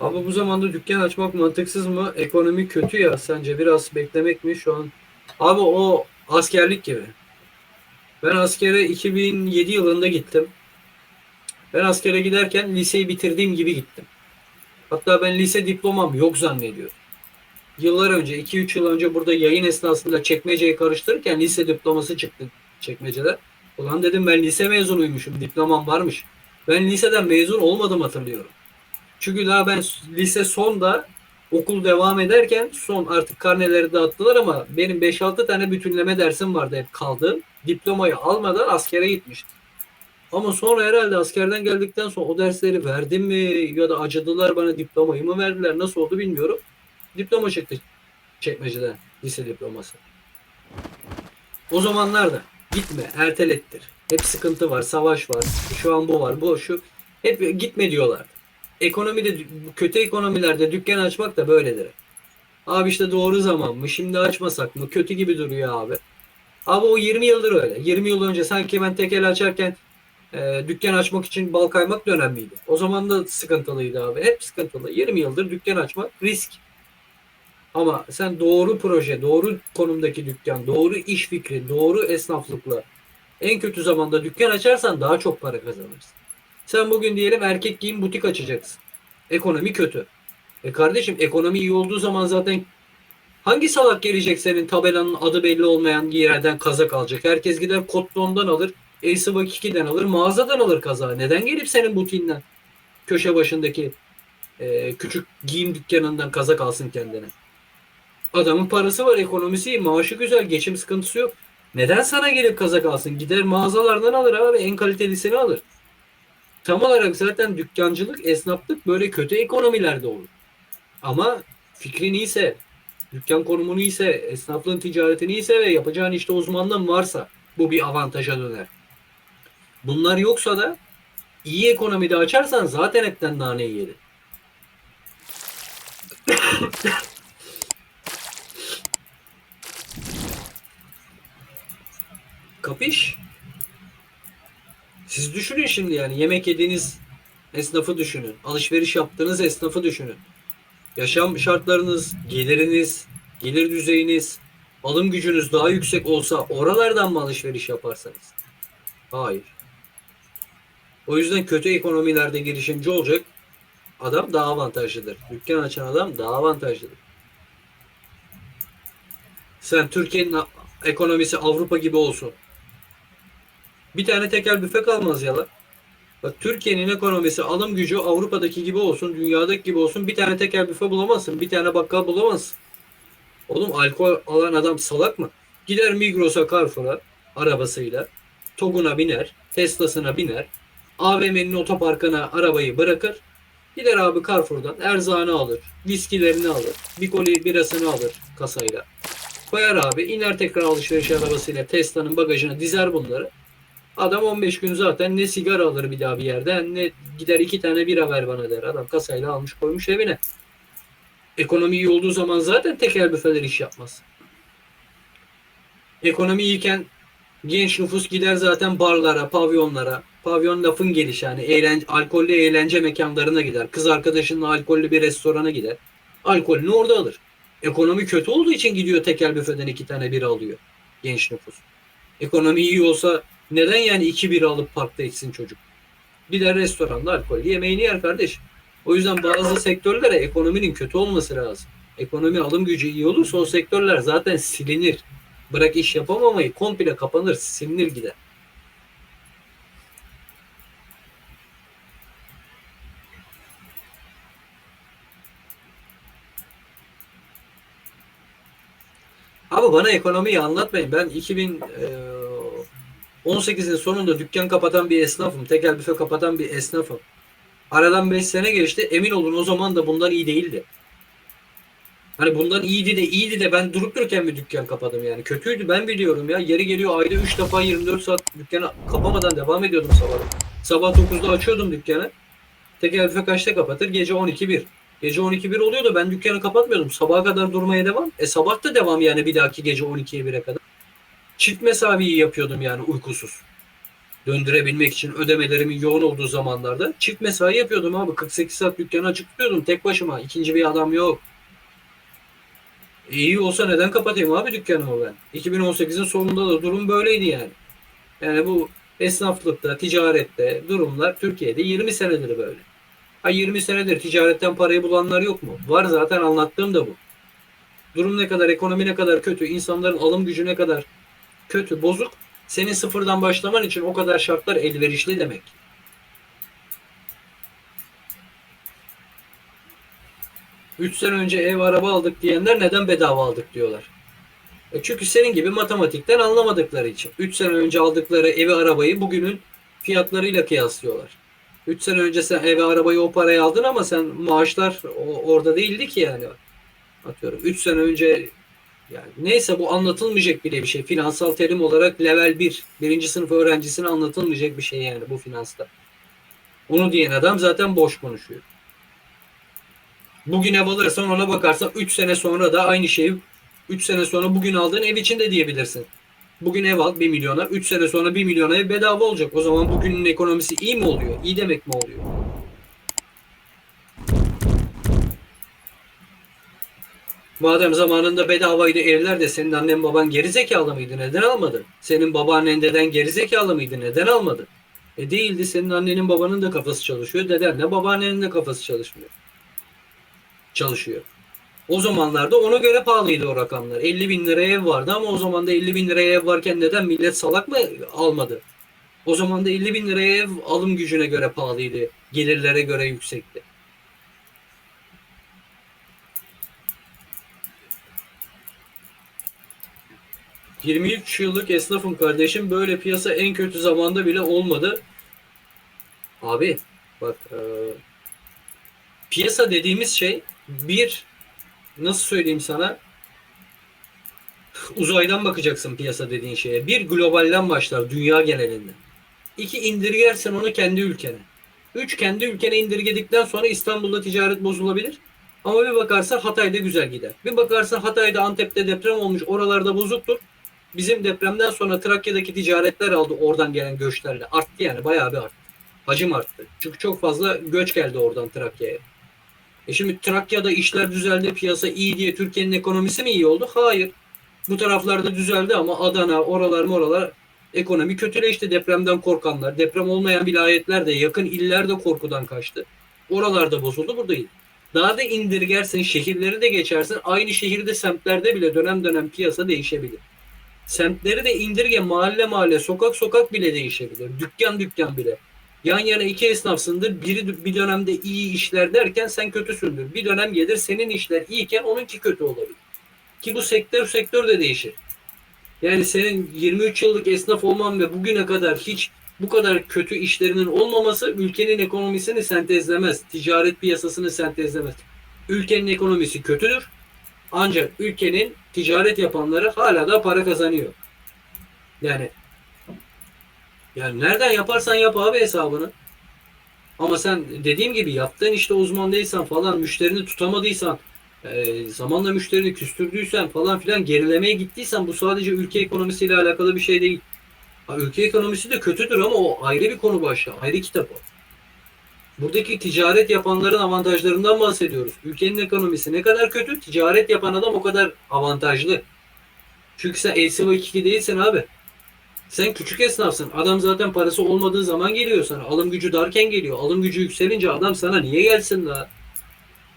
Abi bu zamanda dükkan açmak mantıksız mı? Ekonomi kötü ya. Sence biraz beklemek mi şu an? Abi o askerlik gibi. Ben askere 2007 yılında gittim. Ben askere giderken liseyi bitirdiğim gibi gittim. Hatta ben lise diplomam yok zannediyorum. Yıllar önce, 2-3 yıl önce burada yayın esnasında çekmeceyi karıştırırken lise diploması çıktı çekmecede. Ulan dedim ben lise mezunuymuşum, diplomam varmış. Ben liseden mezun olmadım hatırlıyorum. Çünkü daha ben lise sonda okul devam ederken son artık karneleri dağıttılar ama benim 5-6 tane bütünleme dersim vardı hep kaldığım. Diplomayı almadan askere gitmiştim. Ama sonra herhalde askerden geldikten sonra o dersleri verdim mi ya da acıdılar bana diplomayı mı verdiler nasıl oldu bilmiyorum. Diploma çıktı çekmeceden lise diploması. O zamanlarda gitme ertelettir. Hep sıkıntı var, savaş var, şu an bu var, bu şu. Hep gitme diyorlar. Ekonomide, kötü ekonomilerde dükkan açmak da böyledir. Abi işte doğru zaman mı? Şimdi açmasak mı? Kötü gibi duruyor abi. Abi o 20 yıldır öyle. 20 yıl önce sanki ben tekel açarken e, dükkan açmak için bal kaymak dönem miydi? O zaman da sıkıntılıydı abi. Hep sıkıntılı. 20 yıldır dükkan açmak risk. Ama sen doğru proje, doğru konumdaki dükkan, doğru iş fikri, doğru esnaflıkla en kötü zamanda dükkan açarsan daha çok para kazanırsın. Sen bugün diyelim erkek giyim butik açacaksın. Ekonomi kötü. E kardeşim ekonomi iyi olduğu zaman zaten hangi salak gelecek senin tabelanın adı belli olmayan yerden kazak alacak? Herkes gider Kotlon'dan alır, Ace Vakiki'den alır, mağazadan alır kazağı. Neden gelip senin butiğinden, köşe başındaki e, küçük giyim dükkanından kazak alsın kendine? Adamın parası var, ekonomisi iyi, maaşı güzel, geçim sıkıntısı yok. Neden sana gelip kazak alsın? Gider mağazalardan alır abi, en kalitelisini alır. Tam olarak zaten dükkancılık, esnaflık böyle kötü ekonomilerde olur. Ama fikrin iyiyse, dükkan konumunu iyiyse, esnaflığın ticaretin iyiyse ve yapacağın işte uzmanlığın varsa bu bir avantaja döner. Bunlar yoksa da iyi ekonomide açarsan zaten hepten nane yeri. Düşünün şimdi yani yemek yediğiniz esnafı düşünün. Alışveriş yaptığınız esnafı düşünün. Yaşam şartlarınız, geliriniz, gelir düzeyiniz, alım gücünüz daha yüksek olsa oralardan mı alışveriş yaparsanız? Hayır. O yüzden kötü ekonomilerde girişimci olacak adam daha avantajlıdır. Dükkan açan adam daha avantajlıdır. Sen Türkiye'nin ekonomisi Avrupa gibi olsun. Bir tane tekel büfe kalmaz ya. Bak Türkiye'nin ekonomisi alım gücü Avrupa'daki gibi olsun, dünyadaki gibi olsun. Bir tane tekel büfe bulamazsın. Bir tane bakkal bulamazsın. Oğlum alkol alan adam salak mı? Gider Migros'a, Carrefour'a arabasıyla. Togun'a biner. Tesla'sına biner. AVM'nin otoparkına arabayı bırakır. Gider abi Carrefour'dan erzağını alır. Viskilerini alır. Bir koli birasını alır kasayla. Koyar abi. iner tekrar alışveriş arabasıyla Tesla'nın bagajına dizer bunları. Adam 15 gün zaten ne sigara alır bir daha bir yerden ne gider iki tane bira ver bana der. Adam kasayla almış koymuş evine. Ekonomi iyi olduğu zaman zaten tekel büfeler iş yapmaz. Ekonomi iyiyken genç nüfus gider zaten barlara, pavyonlara. Pavyon lafın gelişi yani eğlence, alkollü eğlence mekanlarına gider. Kız arkadaşınla alkollü bir restorana gider. Alkolünü orada alır. Ekonomi kötü olduğu için gidiyor tekel büfeden iki tane bira alıyor genç nüfus. Ekonomi iyi olsa neden yani iki bira alıp parkta içsin çocuk? Gider restoranda alkollü yemeğini yer kardeş. O yüzden bazı sektörlere ekonominin kötü olması lazım. Ekonomi alım gücü iyi olursa o sektörler zaten silinir. Bırak iş yapamamayı komple kapanır, silinir gider. Abi bana ekonomiyi anlatmayın. Ben 2018'in sonunda dükkan kapatan bir esnafım. Tekel büfe kapatan bir esnafım. Aradan 5 sene geçti. Emin olun o zaman da bundan iyi değildi. Hani bundan iyiydi de iyiydi de ben durup dururken bir dükkan kapadım yani. Kötüydü ben biliyorum ya. Yeri geliyor ayda 3 defa 24 saat dükkanı kapamadan devam ediyordum sabah. Sabah 9'da açıyordum dükkanı. Tekel büfe kaçta kapatır? Gece 12-1. Gece 12-1 oluyordu ben dükkanı kapatmıyordum. Sabaha kadar durmaya devam. E sabah da devam yani bir dahaki gece 12'ye 1'e kadar. Çift mesaiyi yapıyordum yani uykusuz. döndürebilmek için ödemelerimin yoğun olduğu zamanlarda çift mesai yapıyordum abi. 48 saat dükkanı açık tutuyordum tek başıma. İkinci bir adam yok. E, İyi olsa neden kapatayım abi dükkanımı ben? 2018'in sonunda da durum böyleydi yani. Yani bu esnaflıkta, ticarette durumlar Türkiye'de 20 senedir böyle. Ha 20 senedir ticaretten parayı bulanlar yok mu? Var zaten anlattığım da bu. Durum ne kadar, ekonomi ne kadar kötü, insanların alım gücü ne kadar kötü, bozuk. Senin sıfırdan başlaman için o kadar şartlar elverişli demek. Üç sene önce ev araba aldık diyenler neden bedava aldık diyorlar. E çünkü senin gibi matematikten anlamadıkları için. 3 sene önce aldıkları evi arabayı bugünün fiyatlarıyla kıyaslıyorlar. 3 sene önce sen evi arabayı o paraya aldın ama sen maaşlar orada değildi ki yani. Atıyorum 3 sene önce yani neyse bu anlatılmayacak bile bir şey. Finansal terim olarak level 1, birinci sınıf öğrencisine anlatılmayacak bir şey yani bu finansta. Onu diyen adam zaten boş konuşuyor. Bugün ev alırsan ona bakarsan 3 sene sonra da aynı şeyi 3 sene sonra bugün aldığın ev için de diyebilirsin. Bugün ev al 1 milyona, 3 sene sonra 1 milyona ev bedava olacak. O zaman bugünün ekonomisi iyi mi oluyor? İyi demek mi oluyor? Madem zamanında bedavaydı evler de senin annen baban gerizekalı mıydı? Neden almadın? Senin babaannen deden gerizekalı mıydı? Neden almadın? E değildi. Senin annenin babanın da kafası çalışıyor. Dedenle babaannenin de kafası çalışmıyor. Çalışıyor. O zamanlarda ona göre pahalıydı o rakamlar. 50 bin liraya ev vardı ama o zaman da 50 bin liraya ev varken neden millet salak mı almadı? O zaman da 50 bin liraya ev alım gücüne göre pahalıydı. Gelirlere göre yüksekti. ...23 yıllık esnafım kardeşim... ...böyle piyasa en kötü zamanda bile olmadı. Abi bak... e, piyasa dediğimiz şey... ...bir nasıl söyleyeyim sana uzaydan bakacaksın piyasa dediğin şeye. Bir globalden başlar dünya genelinde. İki indirgersen onu kendi ülkene. Üç kendi ülkene indirgedikten sonra İstanbul'da ticaret bozulabilir. Ama bir bakarsan Hatay'da güzel gider. Bir bakarsan Hatay'da Antep'te deprem olmuş oralarda bozuktur. Bizim depremden sonra Trakya'daki ticaretler aldı oradan gelen göçlerle. Arttı yani bayağı bir arttı. Hacim arttı. Çünkü çok fazla göç geldi oradan Trakya'ya. E şimdi Trakya'da işler düzeldi, piyasa iyi diye Türkiye'nin ekonomisi mi iyi oldu? Hayır. Bu taraflarda düzeldi ama Adana, oralar moralar ekonomi kötüleşti. Depremden korkanlar, deprem olmayan vilayetler de yakın iller de korkudan kaçtı. Oralarda bozuldu, burada iyi. Daha da indirgersen, şehirleri de geçersin. Aynı şehirde, semtlerde bile dönem dönem piyasa değişebilir. Semtleri de indirge, mahalle mahalle, sokak sokak bile değişebilir. Dükkan dükkan bile. Yan yana iki esnafsındır. Biri bir dönemde iyi işler derken sen kötüsündür. Bir dönem gelir senin işler iyiyken onunki kötü olabilir. Ki bu sektör sektör de değişir. Yani senin 23 yıllık esnaf olman ve bugüne kadar hiç bu kadar kötü işlerinin olmaması ülkenin ekonomisini sentezlemez. Ticaret piyasasını sentezlemez. Ülkenin ekonomisi kötüdür. Ancak ülkenin ticaret yapanları hala da para kazanıyor. Yani yani nereden yaparsan yap abi hesabını. Ama sen dediğim gibi yaptığın işte uzman değilsen falan müşterini tutamadıysan e, zamanla müşterini küstürdüysen falan filan gerilemeye gittiysen bu sadece ülke ekonomisiyle alakalı bir şey değil. Ha, ülke ekonomisi de kötüdür ama o ayrı bir konu başlığı. Ayrı kitap o. Buradaki ticaret yapanların avantajlarından bahsediyoruz. Ülkenin ekonomisi ne kadar kötü, ticaret yapan adam o kadar avantajlı. Çünkü sen LCO2 değilsin abi. Sen küçük esnafsın. Adam zaten parası olmadığı zaman geliyor sana. Alım gücü darken geliyor. Alım gücü yükselince adam sana niye gelsin daha?